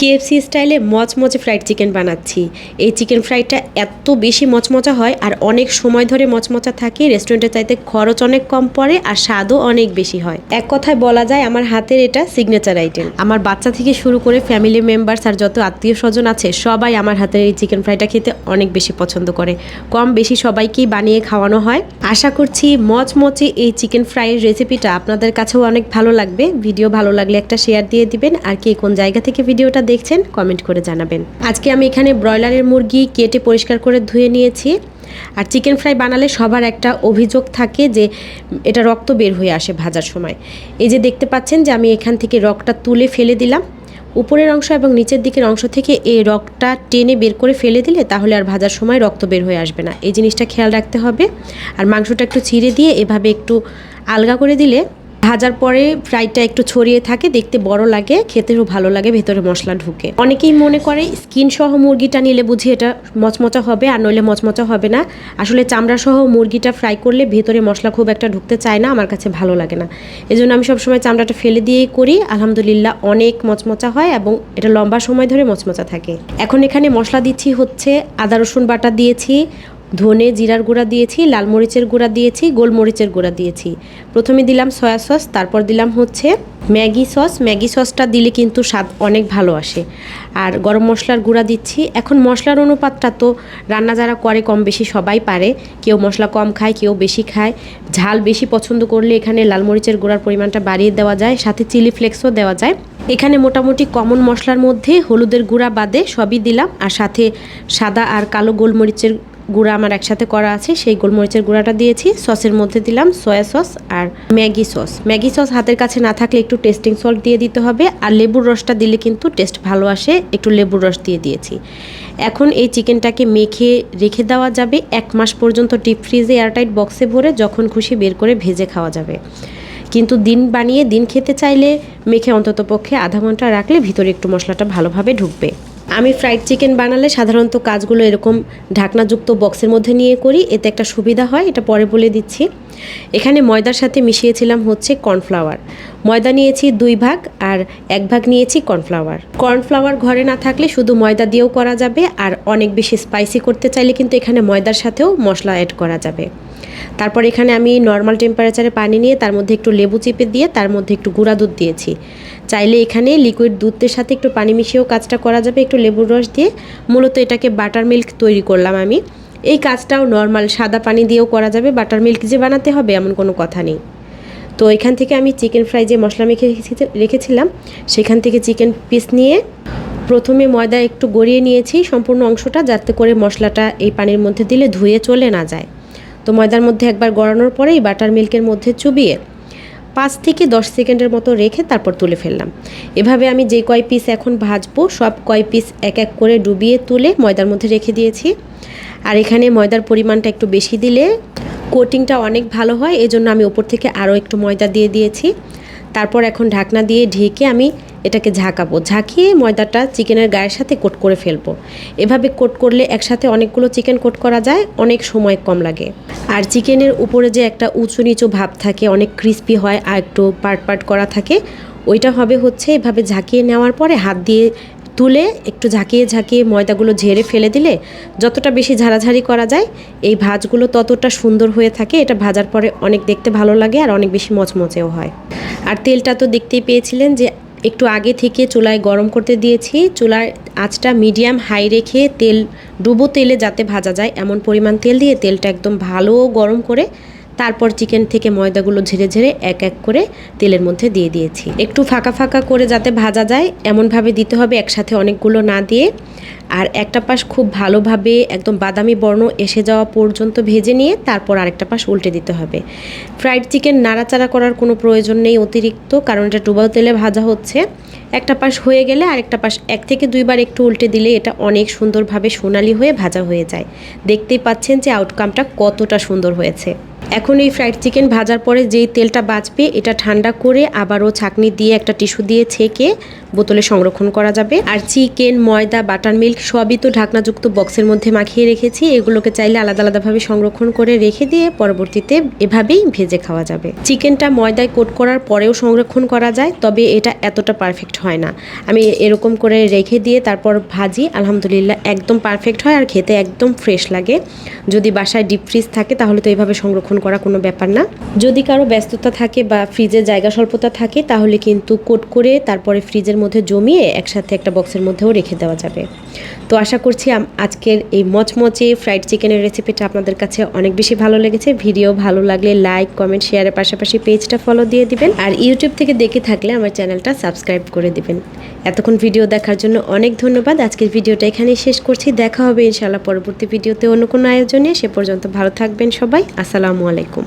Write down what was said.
KFC স্টাইলে মচমচে fried chicken বানাচ্ছি। এই চিকেন ফ্রাইডটা এত বেশি মচমচা হয় আর অনেক সময় ধরে মচমচা থাকে রেস্টুরেন্টের চাইতে খরচ অনেক কম পড়ে আর স্বাদও অনেক বেশি হয়। এক কথায় বলা যায় আমার হাতের এটা সিগনেচার আইটেম আমার বাচ্চা থেকে শুরু করে ফ্যামিলি মেম্বার্স আর যত আত্মীয় স্বজন আছে, সবাই আমার হাতের এই চিকেন ফ্রাইটা খেতে অনেক বেশি পছন্দ করে। কম বেশি সবাইকেই বানিয়ে খাওয়ানো হয়। আশা করছি মচমচে এই চিকেন ফ্রাইয়ের রেসিপিটা আপনাদের কাছেও অনেক ভালো লাগবে। ভিডিও ভালো লাগলে একটা শেয়ার দিয়ে দিবেন। আর কে কোন জায়গা থেকে ভিডিওটা দেখছেন কমেন্ট করে জানাবেন। আজকে আমি এখানে ব্রয়লারের মুরগি কেটে পরিষ্কার করে ধুয়ে নিয়েছি। আর চিকেন ফ্রাই বানালে সবার একটা অভিযোগ থাকে যে, এটা রক্ত বের হয়ে আসে ভাজার সময়। এই যে দেখতে পাচ্ছেন যে, আমি এখান থেকে রকটা তুলে ফেলে দিলাম। উপরের অংশ এবং নিচের দিকের অংশ থেকে এই রকটা টেনে বের করে ফেলে দিলে তাহলে আর ভাজার সময় রক্ত বের হয়ে আসবে না। এই জিনিসটা খেয়াল রাখতে হবে। আর মাংসটা একটু ছিঁড়ে দিয়ে এভাবে একটু আলগা করে দিলে ভাজার পরে ফ্রাইটা একটু ছড়িয়ে থাকে, দেখতে বড় লাগে, খেতেও ভালো লাগে, ভেতরে মশলা ঢুকে। অনেকেই মনে করে স্কিন সহ মুরগিটা নিলে বুঝি এটা মচমচা হবে, আর নইলে মচমচা হবে না। আসলে চামড়া সহ মুরগিটা ফ্রাই করলে ভেতরে মশলা খুব একটা ঢুকতে চায় না, আমার কাছে ভালো লাগে না। এজন্য আমি সবসময় চামড়াটা ফেলে দিয়েই করি। আলহামদুলিল্লাহ অনেক মচমচা হয় এবং এটা লম্বা সময় ধরে মচমচা থাকে। এখন এখানে মশলা দিচ্ছি হচ্ছে আদা, রসুন বাটা দিয়েছি ধনে জিরার গুঁড়া দিয়েছি, লাল মরিচের গুঁড়া দিয়েছি গোলমরিচের গুঁড়া দিয়েছি। প্রথমে দিলাম সয়া সস, তারপর দিলাম হচ্ছে ম্যাগি সস। ম্যাগি সসটা দিলে কিন্তু স্বাদ অনেক ভালো আসে। আর গরম মশলার গুঁড়া দিচ্ছি। এখন মশলার অনুপাতটা তো রান্না যারা করে কম বেশি সবাই পারে। কেউ মশলা কম খায়, কেউ বেশি খায়। ঝাল বেশি পছন্দ করলে এখানে লাল মরিচের গুঁড়ার পরিমাণটা বাড়িয়ে দেওয়া যায়, সাথে চিলি ফ্লেক্সও দেওয়া যায়। এখানে মোটামুটি কমন মশলার মধ্যে হলুদের গুঁড়া বাদে সবই দিলাম। আর সাথে সাদা আর কালো গোলমরিচের গুঁড়া আমার একসাথে করা আছে, সেই গোলমরিচের গুঁড়াটা দিয়েছি, সসের মধ্যে দিলাম সয়া সস আর ম্যাগি সস। ম্যাগি সস হাতের কাছে না থাকলে একটু টেস্টিং সল্ট দিয়ে দিতে হবে, আর লেবুর রসটা দিলে কিন্তু টেস্ট ভালো আসে, একটু লেবুর রস দিয়ে দিয়েছি। এখন এই চিকেনটাকে মেখে রেখে দেওয়া যাবে, এক মাস পর্যন্ত ডিপ ফ্রিজে এয়ারটাইট বক্সে ভরে যখন খুশি বের করে ভেজে খাওয়া যাবে। কিন্তু দিন বানিয়ে দিন খেতে চাইলে মেখে অন্তত পক্ষে আধা ঘণ্টা রাখলে ভিতরে একটু মশলাটা ভালোভাবে ঢুকবে। আমি ফ্রাইড চিকেন বানালে সাধারণত কাজগুলো এরকম ঢাকনাযুক্ত বক্সের মধ্যে নিয়ে করি, এতে একটা সুবিধা হয়, এটা পরে বলে দিচ্ছি। এখানে ময়দার সাথে মিশিয়েছিলাম হচ্ছে কর্নফ্লাওয়ার ময়দা নিয়েছি দুই ভাগ আর এক ভাগ নিয়েছি কর্নফ্লাওয়ার কর্নফ্লাওয়ার ঘরে না থাকলে শুধু ময়দা দিয়েও করা যাবে আর অনেক বেশি স্পাইসি করতে চাইলে কিন্তু এখানে ময়দার সাথেও মশলা অ্যাড করা যাবে। তারপর এখানে আমি নর্মাল টেম্পারেচারে পানি নিয়ে তার মধ্যে একটু লেবু চিপে দিয়ে তার মধ্যে একটু গুঁড়া দুধ দিয়েছি। চাইলে এখানে লিকুইড দুধের সাথে একটু পানি মিশিয়েও কাজটা করা যাবে, একটু লেবুর রস দিয়ে। মূলত এটাকে বাটার মিল্ক তৈরি করলাম আমি। এই কাজটাও নর্মাল সাদা পানি দিয়েও করা যাবে বাটার মিল্ক যে বানাতে হবে এমন কোনো কথা নেই। তো এখান থেকে আমি চিকেন ফ্রাই যে মশলা মেখে রেখেছিলাম, সেখান থেকে চিকেন পিস নিয়ে প্রথমে ময়দা একটু গড়িয়ে নিয়েছি সম্পূর্ণ অংশটা, যাতে করে মশলাটা এই পানির মধ্যে দিলে ধুয়ে চলে না যায়। তো ময়দার মধ্যে একবার গড়ানোর পরেই বাটার মিল্কের মধ্যে চুবিয়ে পাঁচ থেকে দশ সেকেন্ডের মতো রেখে তারপর তুলে ফেললাম। এভাবে আমি যে কয় পিস এখন ভাজবো, সব কয় পিস এক এক করে ডুবিয়ে তুলে ময়দার মধ্যে রেখে দিয়েছি। আর এখানে ময়দার পরিমাণটা একটু বেশি দিলে কোটিংটা অনেক ভালো হয়, এজন্য আমি ওপর থেকে আরও একটু ময়দা দিয়ে দিয়েছি। তারপর এখন ঢাকনা দিয়ে ঢেকে আমি এটাকে ঝাঁকাবো। ঝাঁকিয়ে ময়দাটা চিকেনের গায়ের সাথে কোট করে ফেলব। এভাবে কোট করলে একসাথে অনেকগুলো চিকেন কোট করা যায়, অনেক সময় কম লাগে। আর চিকেনের উপরে যে একটা উঁচু নিচু ভাব থাকে, অনেক ক্রিস্পি হয় আর একটু পার্ট পার্ট করা থাকে, ওইটা হবে হচ্ছে এভাবে ঝাঁকিয়ে নেওয়ার পরে হাত দিয়ে তুলে একটু ঝাঁকিয়ে ঝাঁকিয়ে ময়দাগুলো ঝেড়ে ফেলে দিলে যতটা বেশি ঝাড়াঝাড়ি করা যায়, এই ভাজগুলো ততটা সুন্দর হয়ে থাকে। এটা ভাজার পরে অনেক দেখতে ভালো লাগে আর অনেক বেশি মচমচেও হয়। আর তেলটা তো দেখতেই পেয়েছিলেন যে একটু আগে থেকে চুলায় গরম করতে দিয়েছি। চুলার আঁচটা মিডিয়াম হাই রেখে তেল, ডুবো তেলে যাতে ভাজা যায়, এমন পরিমাণ তেল দিয়ে তেলটা একদম ভালো গরম করে তারপর চিকেন থেকে ময়দাগুলো ঝেড়ে ঝেড়ে এক এক করে তেলের মধ্যে দিয়ে দিয়েছি। একটু ফাঁকা ফাঁকা করে যাতে ভাজা যায়, এমনভাবে দিতে হবে একসাথে অনেকগুলো না দিয়ে। আর একটা পাশ খুব ভালোভাবে একদম বাদামি বর্ণ এসে যাওয়া পর্যন্ত ভেজে নিয়ে তারপর আরেকটা পাশ উল্টে দিতে হবে। ফ্রাইড চিকেন নাড়াচাড়া করার কোনো প্রয়োজন নেই অতিরিক্ত, কারণ এটা ডুবাও তেলে ভাজা হচ্ছে। একটা পাশ হয়ে গেলে আরেকটা পাশ এক থেকে দুইবার একটু উল্টে দিলে এটা অনেক সুন্দরভাবে সোনালি হয়ে ভাজা হয়ে যায়। দেখতেই পাচ্ছেন যে আউটকামটা কতটা সুন্দর হয়েছে। এখন এই ফ্রাইড চিকেন ভাজার পরে যেই তেলটা বাঁচবে, এটা ঠান্ডা করে আবারও ছাকনি দিয়ে একটা টিস্যু দিয়ে ছেঁকে বোতলে সংরক্ষণ করা যাবে। আর চিকেন, ময়দা, বাটার মিল্ক সবই তো ঢাকনাযুক্ত বক্সের মধ্যে মাখিয়ে রেখেছি। এগুলোকে চাইলে আলাদা আলাদাভাবে সংরক্ষণ করে রেখে দিয়ে পরবর্তীতে এভাবেই ভেজে খাওয়া যাবে। চিকেনটা ময়দায় কোট করার পরেও সংরক্ষণ করা যায়, তবে এটা এতটা পারফেক্ট হয় না। আমি এরকম করে রেখে দিয়ে তারপর ভাজি, আলহামদুলিল্লাহ একদম পারফেক্ট হয় আর খেতে একদম ফ্রেশ লাগে। যদি বাসায় ডিপ ফ্রিজ থাকে তাহলে তো এইভাবে সংরক্ষণ করা কোনো ব্যাপার না। যদি কারও ব্যস্ততা থাকে বা ফ্রিজে জায়গা স্বল্পতা থাকে তাহলে কিন্তু কোট করে তারপরে ফ্রিজের মধ্যে জমিয়ে একসাথে একটা বক্সের মধ্যেও রেখে দেওয়া যাবে। তো আশা করছি আজকের এই মচমচে ফ্রাইড চিকেনের রেসিপিটা আপনাদের কাছে অনেক বেশি ভালো লেগেছে। ভিডিও ভালো লাগলে লাইক, কমেন্ট, শেয়ারের পাশাপাশি পেজটা ফলো দিয়ে দিবেন। আর ইউটিউব থেকে দেখে থাকলে আমার চ্যানেলটা সাবস্ক্রাইব করে দিবেন। এতক্ষণ ভিডিও দেখার জন্য অনেক ধন্যবাদ। আজকের ভিডিওটা এখানেই শেষ করছি। দেখা হবে ইনশাআল্লাহ পরবর্তী ভিডিওতে অন্য কোনো আয়োজনে। সে পর্যন্ত ভালো থাকবেন সবাই। আসসালামু আলাইকুম।